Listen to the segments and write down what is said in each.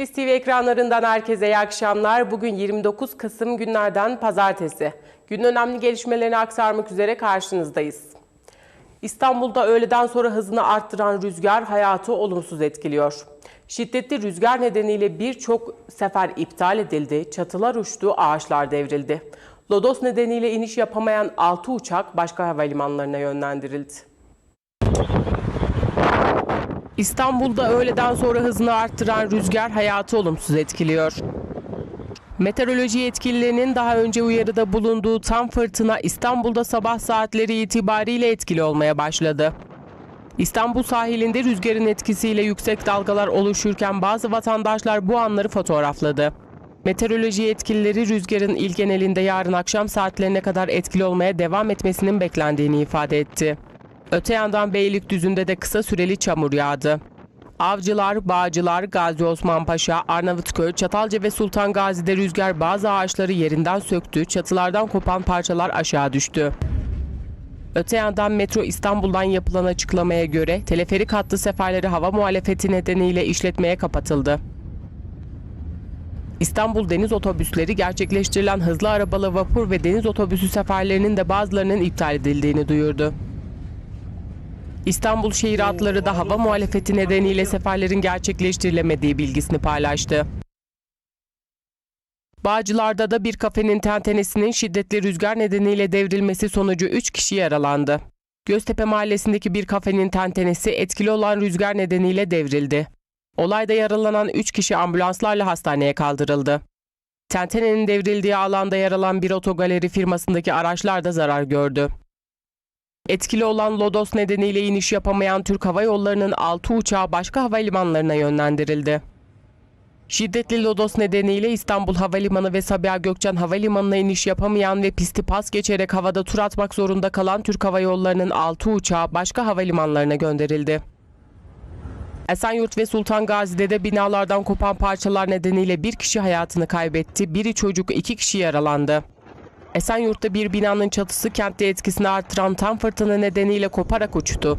Bitlis TV ekranlarından herkese iyi akşamlar. Bugün 29 Kasım günlerden pazartesi. Günün önemli gelişmelerini aktarmak üzere karşınızdayız. İstanbul'da öğleden sonra hızını arttıran rüzgar hayatı olumsuz etkiliyor. Şiddetli rüzgar nedeniyle birçok sefer iptal edildi, çatılar uçtu, ağaçlar devrildi. Lodos nedeniyle iniş yapamayan 6 uçak başka havalimanlarına yönlendirildi. İstanbul'da öğleden sonra hızını arttıran rüzgar hayatı olumsuz etkiliyor. Meteoroloji yetkililerinin daha önce uyarıda bulunduğu tam fırtına İstanbul'da sabah saatleri itibariyle etkili olmaya başladı. İstanbul sahilinde rüzgarın etkisiyle yüksek dalgalar oluşurken bazı vatandaşlar bu anları fotoğrafladı. Meteoroloji yetkilileri rüzgarın il genelinde yarın akşam saatlerine kadar etkili olmaya devam etmesinin beklendiğini ifade etti. Öte yandan Beylikdüzü'nde de kısa süreli çamur yağdı. Avcılar, Bağcılar, Gazi Osman Paşa, Arnavutköy, Çatalca ve Sultan Gazi'de rüzgar bazı ağaçları yerinden söktü, çatılardan kopan parçalar aşağı düştü. Öte yandan Metro İstanbul'dan yapılan açıklamaya göre teleferik hattı seferleri hava muhalefeti nedeniyle işletmeye kapatıldı. İstanbul deniz otobüsleri gerçekleştirilen hızlı arabalı vapur ve deniz otobüsü seferlerinin de bazılarının iptal edildiğini duyurdu. İstanbul şehir hatları da hava muhalefeti nedeniyle seferlerin gerçekleştirilemediği bilgisini paylaştı. Bağcılar'da da bir kafenin tentenesinin şiddetli rüzgar nedeniyle devrilmesi sonucu 3 kişi yaralandı. Göztepe mahallesindeki bir kafenin tentenesi etkili olan rüzgar nedeniyle devrildi. Olayda yaralanan 3 kişi ambulanslarla hastaneye kaldırıldı. Tentenenin devrildiği alanda yer alan bir otogaleri firmasındaki araçlar da zarar gördü. Etkili olan Lodos nedeniyle iniş yapamayan Türk Hava Yolları'nın 6 uçağı başka havalimanlarına yönlendirildi. Şiddetli Lodos nedeniyle İstanbul Havalimanı ve Sabiha Gökçen Havalimanı'na iniş yapamayan ve pisti pas geçerek havada tur atmak zorunda kalan Türk Hava Yolları'nın 6 uçağı başka havalimanlarına gönderildi. Esenyurt ve Sultan Gazi'de de binalardan kopan parçalar nedeniyle bir kişi hayatını kaybetti, biri çocuk, iki kişi yaralandı. Esenyurt'ta bir binanın çatısı kentte etkisini artıran tam fırtına nedeniyle koparak uçtu.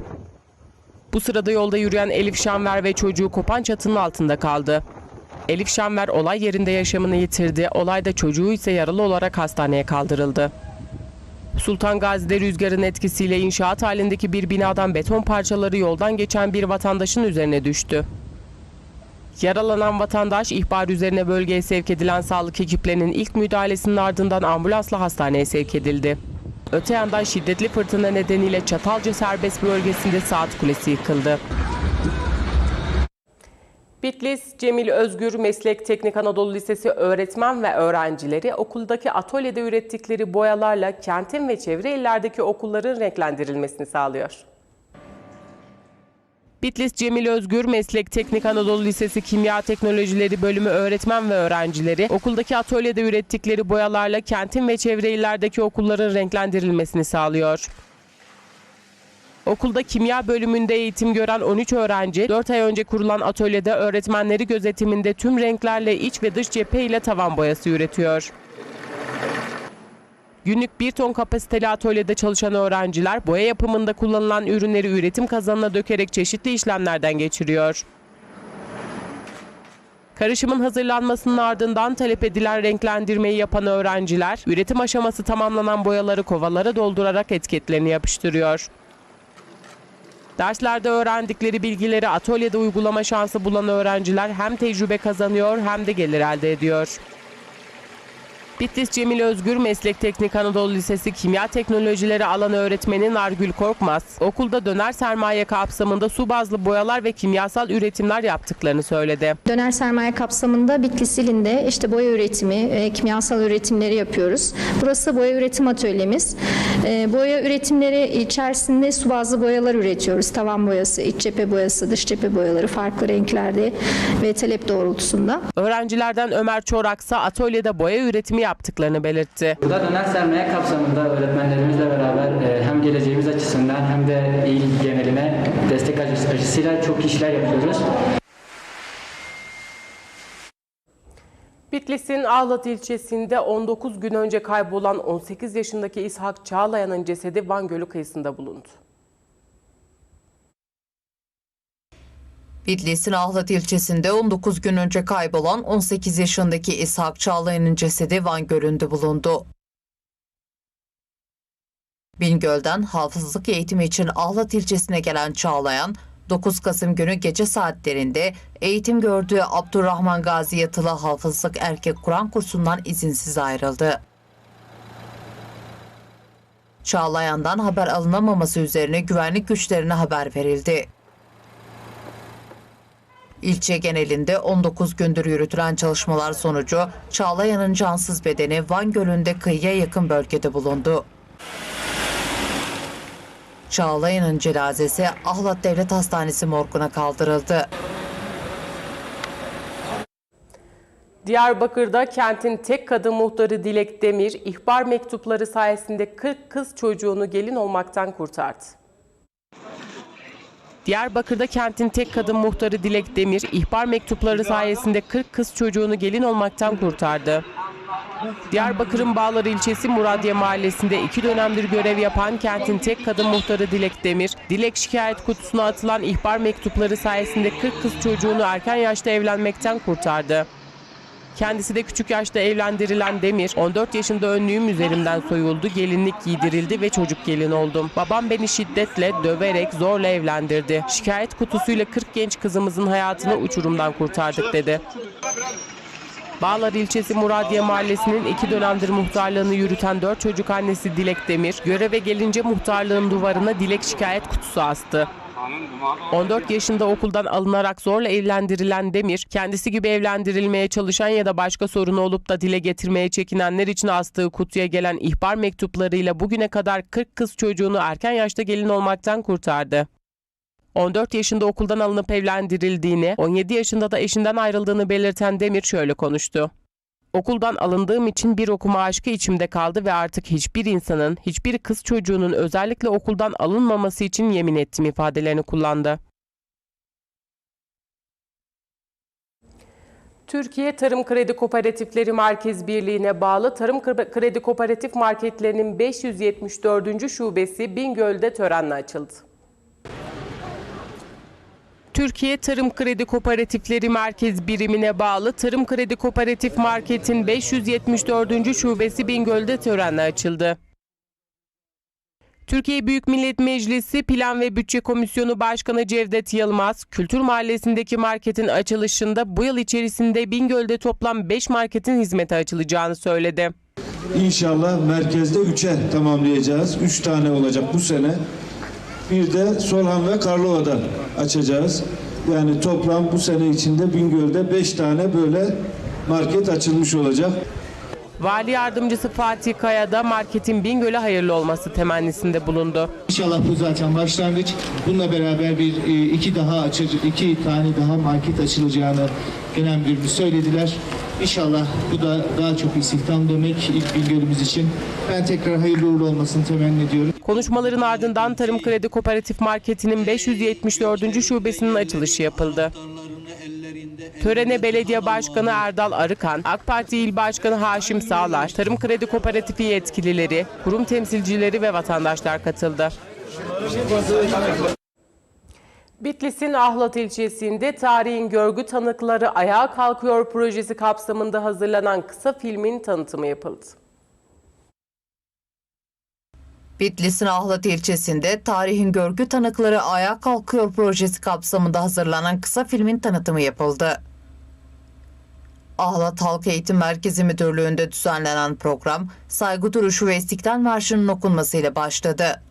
Bu sırada yolda yürüyen Elif Şanver ve çocuğu kopan çatının altında kaldı. Elif Şanver olay yerinde yaşamını yitirdi. Olayda çocuğu ise yaralı olarak hastaneye kaldırıldı. Sultan Gazi'de rüzgarın etkisiyle inşaat halindeki bir binadan beton parçaları yoldan geçen bir vatandaşın üzerine düştü. Yaralanan vatandaş ihbar üzerine bölgeye sevk edilen sağlık ekiplerinin ilk müdahalesinin ardından ambulansla hastaneye sevk edildi. Öte yandan şiddetli fırtına nedeniyle Çatalca serbest bölgesinde saat kulesi yıkıldı. Bitlis Cemil Özgür Meslek Teknik Anadolu Lisesi öğretmen ve öğrencileri okuldaki atölyede ürettikleri boyalarla kentin ve çevre illerdeki okulların renklendirilmesini sağlıyor. Bitlis Cemil Özgür Meslek Teknik Anadolu Lisesi Kimya Teknolojileri Bölümü öğretmen ve öğrencileri okuldaki atölyede ürettikleri boyalarla kentin ve çevre illerdeki okulların renklendirilmesini sağlıyor. Okulda kimya bölümünde eğitim gören 13 öğrenci 4 ay önce kurulan atölyede öğretmenleri gözetiminde tüm renklerle iç ve dış cephe ile tavan boyası üretiyor. Günlük 1 ton kapasiteli atölyede çalışan öğrenciler boya yapımında kullanılan ürünleri üretim kazanına dökerek çeşitli işlemlerden geçiriyor. Karışımın hazırlanmasının ardından talep edilen renklendirmeyi yapan öğrenciler, üretim aşaması tamamlanan boyaları kovalara doldurarak etiketlerini yapıştırıyor. Derslerde öğrendikleri bilgileri atölyede uygulama şansı bulan öğrenciler hem tecrübe kazanıyor hem de gelir elde ediyor. Bitlis Cemil Özgür Meslek Teknik Anadolu Lisesi Kimya Teknolojileri alan öğretmeni Nargül Korkmaz, okulda döner sermaye kapsamında su bazlı boyalar ve kimyasal üretimler yaptıklarını söyledi. Döner sermaye kapsamında Bitlis ilinde işte boya üretimi, e, kimyasal üretimleri yapıyoruz. Burası boya üretim atölyemiz. E, boya üretimleri içerisinde su bazlı boyalar üretiyoruz. Tavan boyası, iç cephe boyası, dış cephe boyaları farklı renklerde ve talep doğrultusunda. Öğrencilerden Ömer Çoraksa atölyede boya üretimi yaptıklarını belirtti. Burada döner sermaye kapsamında öğretmenlerimizle beraber e, hem geleceğimiz açısından hem de il geneline destek açısı- açısıyla çok işler yapıyoruz. Bitlis'in Ağlat ilçesinde 19 gün önce kaybolan 18 yaşındaki İshak Çağlayan'ın cesedi Van Gölü kıyısında bulundu. Bitlis'in Ahlat ilçesinde 19 gün önce kaybolan 18 yaşındaki İshak Çağlayan'ın cesedi Van Gölü'nde bulundu. Bingöl'den hafızlık eğitimi için Ahlat ilçesine gelen Çağlayan, 9 Kasım günü gece saatlerinde eğitim gördüğü Abdurrahman Gazi Yatılı Hafızlık Erkek Kur'an kursundan izinsiz ayrıldı. Çağlayan'dan haber alınamaması üzerine güvenlik güçlerine haber verildi. İlçe genelinde 19 gündür yürütülen çalışmalar sonucu Çağlayan'ın cansız bedeni Van Gölü'nde kıyıya yakın bölgede bulundu. Çağlayan'ın cenazesi Ahlat Devlet Hastanesi morguna kaldırıldı. Diyarbakır'da kentin tek kadın muhtarı Dilek Demir, ihbar mektupları sayesinde 40 kız çocuğunu gelin olmaktan kurtardı. Diyarbakır'da kentin tek kadın muhtarı Dilek Demir, ihbar mektupları sayesinde 40 kız çocuğunu gelin olmaktan kurtardı. Diyarbakır'ın Bağlar ilçesi Muradiye mahallesinde iki dönemdir görev yapan kentin tek kadın muhtarı Dilek Demir, Dilek şikayet kutusuna atılan ihbar mektupları sayesinde 40 kız çocuğunu erken yaşta evlenmekten kurtardı. Kendisi de küçük yaşta evlendirilen Demir, 14 yaşında önlüğüm üzerimden soyuldu, gelinlik giydirildi ve çocuk gelin oldum. Babam beni şiddetle, döverek, zorla evlendirdi. Şikayet kutusuyla 40 genç kızımızın hayatını uçurumdan kurtardık dedi. Bağlar ilçesi Muradiye Mahallesi'nin iki dönemdir muhtarlığını yürüten dört çocuk annesi Dilek Demir, göreve gelince muhtarlığın duvarına dilek şikayet kutusu astı. 14 yaşında okuldan alınarak zorla evlendirilen Demir, kendisi gibi evlendirilmeye çalışan ya da başka sorunu olup da dile getirmeye çekinenler için astığı kutuya gelen ihbar mektuplarıyla bugüne kadar 40 kız çocuğunu erken yaşta gelin olmaktan kurtardı. 14 yaşında okuldan alınıp evlendirildiğini, 17 yaşında da eşinden ayrıldığını belirten Demir şöyle konuştu. Okuldan alındığım için bir okuma aşkı içimde kaldı ve artık hiçbir insanın, hiçbir kız çocuğunun özellikle okuldan alınmaması için yemin ettim ifadelerini kullandı. Türkiye Tarım Kredi Kooperatifleri Merkez Birliği'ne bağlı Tarım Kredi Kooperatif marketlerinin 574. şubesi Bingöl'de törenle açıldı. Türkiye Tarım Kredi Kooperatifleri Merkez Birimine bağlı Tarım Kredi Kooperatif Market'in 574. şubesi Bingöl'de törenle açıldı. Türkiye Büyük Millet Meclisi Plan ve Bütçe Komisyonu Başkanı Cevdet Yılmaz, Kültür Mahallesi'ndeki marketin açılışında bu yıl içerisinde Bingöl'de toplam 5 marketin hizmete açılacağını söyledi. İnşallah merkezde 3'e tamamlayacağız. 3 tane olacak bu sene. Bir de Solhan ve Karlova'da açacağız. Yani toplam bu sene içinde Bingöl'de 5 tane böyle market açılmış olacak. Vali Yardımcısı Fatih Kaya da marketin Bingöl'e hayırlı olması temennisinde bulundu. İnşallah bu zaten başlangıç. Bununla beraber bir e, iki daha açıcı, iki tane daha market açılacağını genel müdürümüz söylediler. İnşallah bu da daha çok istihdam demek ilk Bingöl'ümüz için. Ben tekrar hayırlı uğurlu olmasını temenni ediyorum. Konuşmaların ardından Tarım Kredi Kooperatif Marketi'nin 574. şubesinin açılışı yapıldı. Törene Belediye Başkanı Erdal Arıkan, AK Parti İl Başkanı Haşim Sağlar, Tarım Kredi Kooperatifi yetkilileri, kurum temsilcileri ve vatandaşlar katıldı. Bitlis'in Ahlat ilçesinde tarihin görgü tanıkları ayağa kalkıyor projesi kapsamında hazırlanan kısa filmin tanıtımı yapıldı. Bitlis'in Ahlat ilçesinde Tarihin Görgü Tanıkları Ayağa Kalkıyor projesi kapsamında hazırlanan kısa filmin tanıtımı yapıldı. Ahlat Halk Eğitim Merkezi Müdürlüğü'nde düzenlenen program, saygı duruşu ve istiklal marşının okunmasıyla başladı.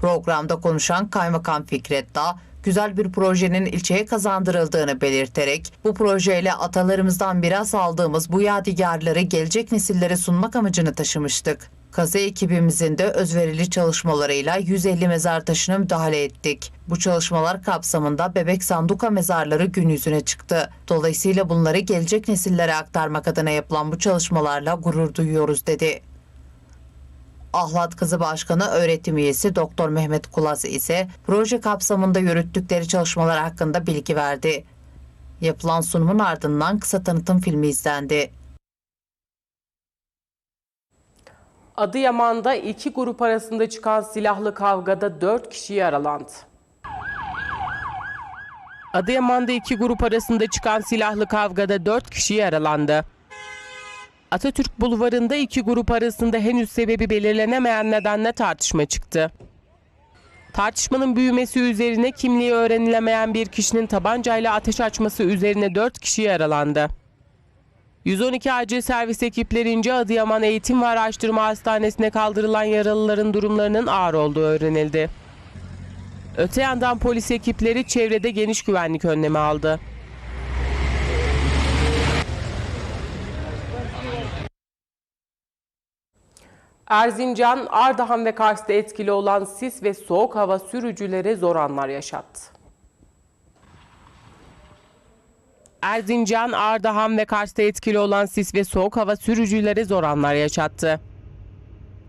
Programda konuşan Kaymakam Fikret Dağ, güzel bir projenin ilçeye kazandırıldığını belirterek, bu projeyle atalarımızdan miras aldığımız bu yadigarları gelecek nesillere sunmak amacını taşımıştık. Kazı ekibimizin de özverili çalışmalarıyla 150 mezar taşına müdahale ettik. Bu çalışmalar kapsamında bebek sanduka mezarları gün yüzüne çıktı. Dolayısıyla bunları gelecek nesillere aktarmak adına yapılan bu çalışmalarla gurur duyuyoruz dedi. Ahlat Kızı Başkanı öğretim üyesi Doktor Mehmet Kulaz ise proje kapsamında yürüttükleri çalışmalar hakkında bilgi verdi. Yapılan sunumun ardından kısa tanıtım filmi izlendi. Adıyaman'da iki grup arasında çıkan silahlı kavgada 4 kişi yaralandı. Adıyaman'da iki grup arasında çıkan silahlı kavgada 4 kişi yaralandı. Atatürk Bulvarı'nda iki grup arasında henüz sebebi belirlenemeyen nedenle tartışma çıktı. Tartışmanın büyümesi üzerine kimliği öğrenilemeyen bir kişinin tabancayla ateş açması üzerine 4 kişi yaralandı. 112 acil servis ekiplerince Adıyaman Eğitim ve Araştırma Hastanesi'ne kaldırılan yaralıların durumlarının ağır olduğu öğrenildi. Öte yandan polis ekipleri çevrede geniş güvenlik önlemi aldı. Erzincan, Ardahan ve Kars'ta etkili olan sis ve soğuk hava sürücülere zor anlar yaşattı. Erzincan, Ardahan ve Kars'ta etkili olan sis ve soğuk hava sürücülere zor anlar yaşattı.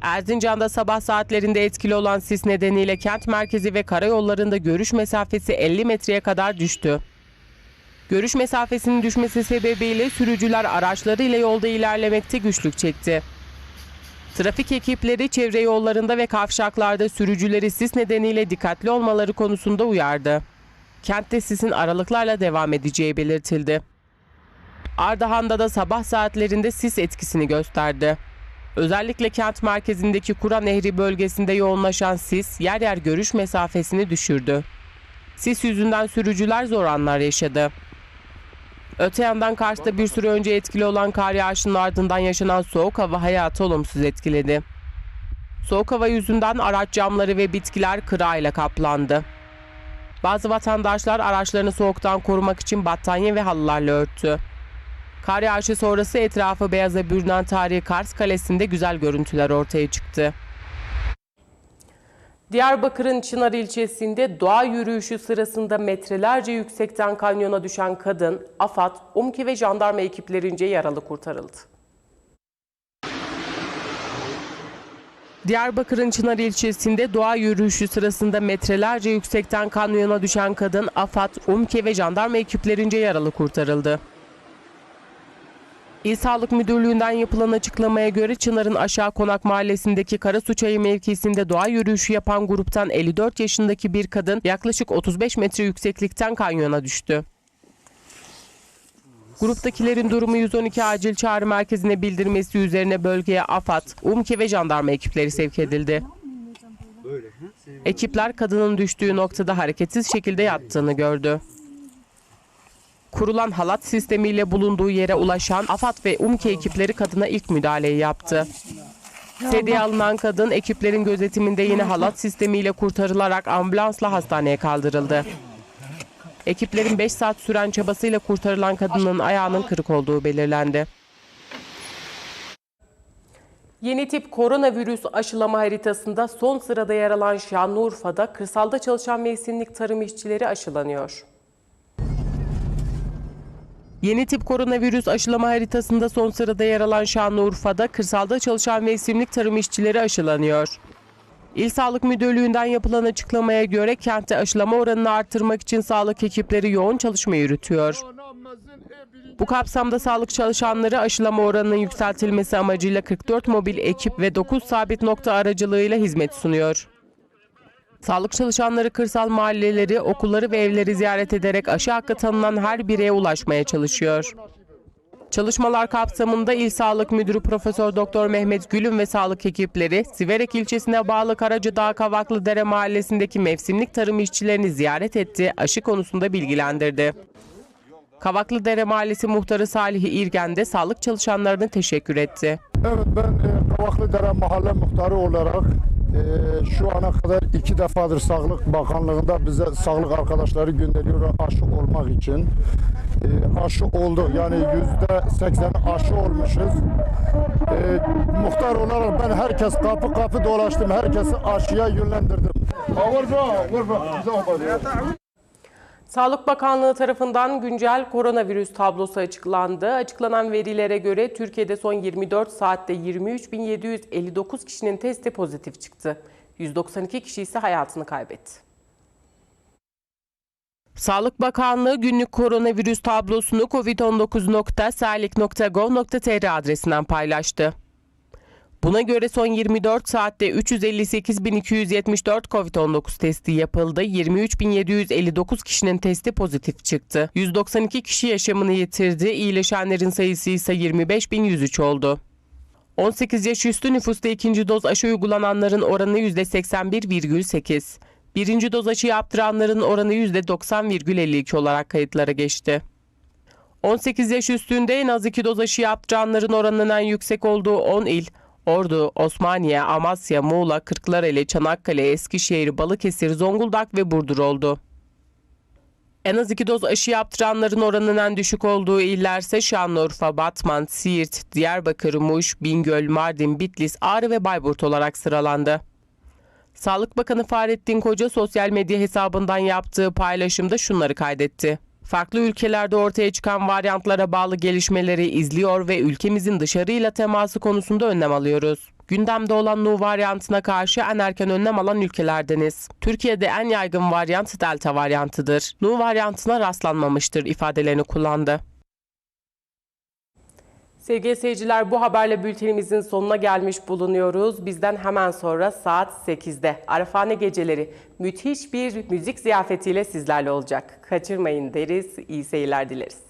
Erzincan'da sabah saatlerinde etkili olan sis nedeniyle kent merkezi ve karayollarında görüş mesafesi 50 metreye kadar düştü. Görüş mesafesinin düşmesi sebebiyle sürücüler araçlarıyla yolda ilerlemekte güçlük çekti. Trafik ekipleri çevre yollarında ve kavşaklarda sürücüleri sis nedeniyle dikkatli olmaları konusunda uyardı. Kentte sisin aralıklarla devam edeceği belirtildi. Ardahan'da da sabah saatlerinde sis etkisini gösterdi. Özellikle kent merkezindeki Kura Nehri bölgesinde yoğunlaşan sis yer yer görüş mesafesini düşürdü. Sis yüzünden sürücüler zor anlar yaşadı. Öte yandan Kars'ta bir süre önce etkili olan kar yağışının ardından yaşanan soğuk hava hayatı olumsuz etkiledi. Soğuk hava yüzünden araç camları ve bitkiler kırayla kaplandı. Bazı vatandaşlar araçlarını soğuktan korumak için battaniye ve halılarla örttü. Kar yağışı sonrası etrafı beyaza bürünen tarihi Kars Kalesi'nde güzel görüntüler ortaya çıktı. Diyarbakır'ın Çınar ilçesinde doğa yürüyüşü sırasında metrelerce yüksekten kanyona düşen kadın, AFAD, UMKE ve jandarma ekiplerince yaralı kurtarıldı. Diyarbakır'ın Çınar ilçesinde doğa yürüyüşü sırasında metrelerce yüksekten kanyona düşen kadın, AFAD, UMKE ve jandarma ekiplerince yaralı kurtarıldı. İl Sağlık Müdürlüğü'nden yapılan açıklamaya göre Çınar'ın Aşağı Konak Mahallesi'ndeki Karasu Çayı mevkisinde doğa yürüyüşü yapan gruptan 54 yaşındaki bir kadın yaklaşık 35 metre yükseklikten kanyona düştü. Gruptakilerin durumu 112 acil çağrı merkezine bildirmesi üzerine bölgeye AFAD, UMKE ve jandarma ekipleri sevk edildi. Ekipler kadının düştüğü noktada hareketsiz şekilde yattığını gördü. Kurulan halat sistemiyle bulunduğu yere ulaşan AFAD ve UMKE ekipleri kadına ilk müdahaleyi yaptı. Sedyeye alınan kadın ekiplerin gözetiminde yine halat sistemiyle kurtarılarak ambulansla hastaneye kaldırıldı. Ekiplerin 5 saat süren çabasıyla kurtarılan kadının ayağının kırık olduğu belirlendi. Yeni tip koronavirüs aşılama haritasında son sırada yer alan Şanlıurfa'da kırsalda çalışan mevsimlik tarım işçileri aşılanıyor. Yeni tip koronavirüs aşılama haritasında son sırada yer alan Şanlıurfa'da kırsalda çalışan mevsimlik tarım işçileri aşılanıyor. İl Sağlık Müdürlüğü'nden yapılan açıklamaya göre kentte aşılama oranını artırmak için sağlık ekipleri yoğun çalışma yürütüyor. Bu kapsamda sağlık çalışanları aşılama oranının yükseltilmesi amacıyla 44 mobil ekip ve 9 sabit nokta aracılığıyla hizmet sunuyor. Sağlık çalışanları kırsal mahalleleri, okulları ve evleri ziyaret ederek aşı hakkı tanınan her bireye ulaşmaya çalışıyor. Çalışmalar kapsamında İl Sağlık Müdürü Profesör Doktor Mehmet Gülüm ve sağlık ekipleri Siverek ilçesine bağlı Karacadağ Kavaklı Dere mahallesindeki mevsimlik tarım işçilerini ziyaret etti, aşı konusunda bilgilendirdi. Kavaklı Dere Mahallesi Muhtarı Salih İrgen de sağlık çalışanlarına teşekkür etti. Evet ben e, Kavaklıdere Mahalle Muhtarı olarak e, şu ana kadar iki defadır Sağlık Bakanlığı'nda bize sağlık arkadaşları gönderiyor aşı olmak için. E, aşı oldu yani yüzde seksen aşı olmuşuz. E, muhtar olarak ben herkes kapı kapı dolaştım. Herkesi aşıya yönlendirdim. Sağlık Bakanlığı tarafından güncel koronavirüs tablosu açıklandı. Açıklanan verilere göre Türkiye'de son 24 saatte 23.759 kişinin testi pozitif çıktı. 192 kişi ise hayatını kaybetti. Sağlık Bakanlığı günlük koronavirüs tablosunu covid19.sağlık.gov.tr adresinden paylaştı. Buna göre son 24 saatte 358.274 COVID-19 testi yapıldı. 23.759 kişinin testi pozitif çıktı. 192 kişi yaşamını yitirdi. İyileşenlerin sayısı ise 25.103 oldu. 18 yaş üstü nüfusta ikinci doz aşı uygulananların oranı %81,8. Birinci doz aşı yaptıranların oranı %90,52 olarak kayıtlara geçti. 18 yaş üstünde en az 2 doz aşı yaptıranların oranının en yüksek olduğu 10 il, Ordu, Osmaniye, Amasya, Muğla, Kırklareli, Çanakkale, Eskişehir, Balıkesir, Zonguldak ve Burdur oldu. En az 2 doz aşı yaptıranların oranının en düşük olduğu illerse Şanlıurfa, Batman, Siirt, Diyarbakır, Muş, Bingöl, Mardin, Bitlis, Ağrı ve Bayburt olarak sıralandı. Sağlık Bakanı Fahrettin Koca sosyal medya hesabından yaptığı paylaşımda şunları kaydetti. Farklı ülkelerde ortaya çıkan varyantlara bağlı gelişmeleri izliyor ve ülkemizin dışarıyla teması konusunda önlem alıyoruz. Gündemde olan Nu varyantına karşı en erken önlem alan ülkelerdeniz. Türkiye'de en yaygın varyant Delta varyantıdır. Nu varyantına rastlanmamıştır ifadelerini kullandı. Sevgili seyirciler bu haberle bültenimizin sonuna gelmiş bulunuyoruz. Bizden hemen sonra saat 8'de Arafane geceleri müthiş bir müzik ziyafetiyle sizlerle olacak. Kaçırmayın deriz. İyi seyirler dileriz.